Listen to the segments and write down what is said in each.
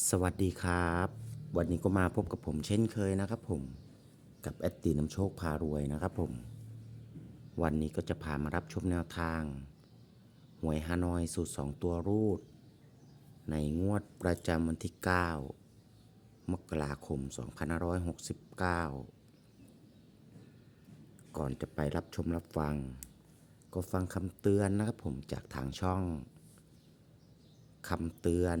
สวัสดีครับ วันนี้ก็มาพบกับผมเช่นเคยนะครับผมกับแอดตีน้ำโชคพารวยนะครับผม วันนี้ก็จะพามารับชมแนวทาง หวยฮานอยสูตร 2 ตัวรูด ในงวดประจำวันที่ 9 มกราคม 2569 ก่อนจะไปรับชมรับฟัง ก็ฟังคำเตือนนะครับผมจากทางช่องคำเตือน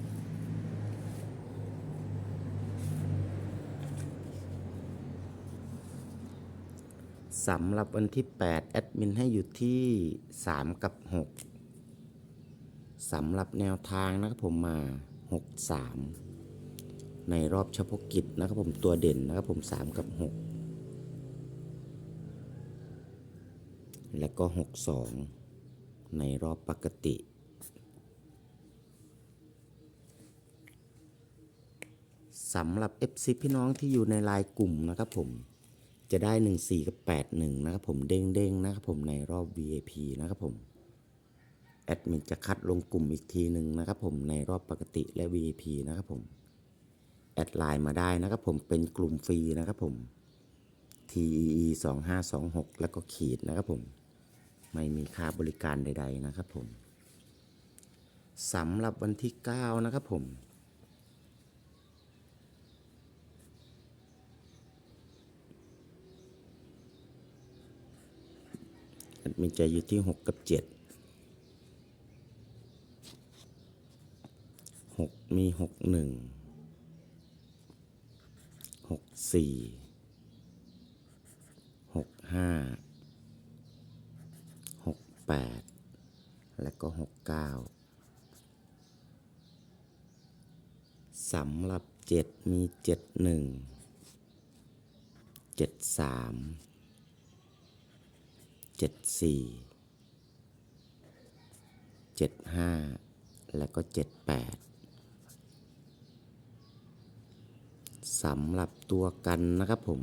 สำหรับวันที่ 8 แอดมินให้อยู่ที่ 3 กับ 6สำหรับแนวทางนะครับผมมา 6 3 ในรอบเฉพาะกิจนะครับผมตัวเด่นนะครับผม 3 กับ 6 และก็ 6 2 ในรอบปกติสำหรับ FC พี่น้องที่อยู่ในไลน์กลุ่มนะครับผม จะได้ 14 กับ 81 นะครับผมเด้งๆนะครับผมในรอบ VIP นะครับผมแอดมินจะคัดลงกลุ่มอีกทีหนึ่งนะครับผมในรอบปกติและ VIP นะครับผมแอดไลน์มาได้นะครับผมเป็นกลุ่มฟรีนะครับผม TEE 2526 แล้วก็ขีดนะครับผม ไม่มีค่าบริการใด ๆ นะครับผมสำหรับวันที่ 9 นะครับผม แอด มินจะอยู่ที่ 6 กับ 7 6 มี 6 1 6 4 6 5 6 8 และก็ 6 9สำหรับ 7 มี 7 1 7 3 เจ็ดสี่เจ็ดห้าแล้วก็เจ็ดแปดสำหรับตัวกันนะครับผม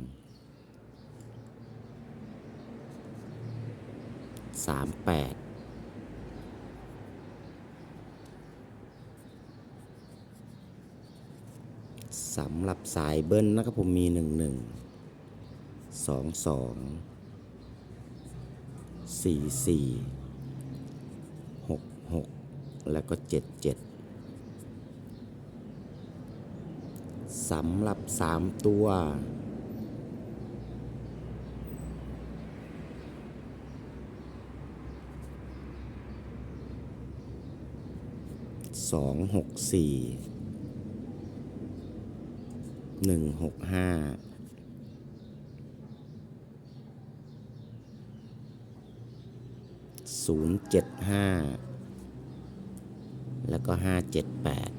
สามแปดสำหรับสายเบิ้ลนะครับผมมีหนึ่งหนึ่งสองสอง สี่สี่หกหกแล้วก็เจ็ดเจ็ดสำหรับสามตัว สองหกสี่หนึ่งหกห้า 075 แล้วก็ 578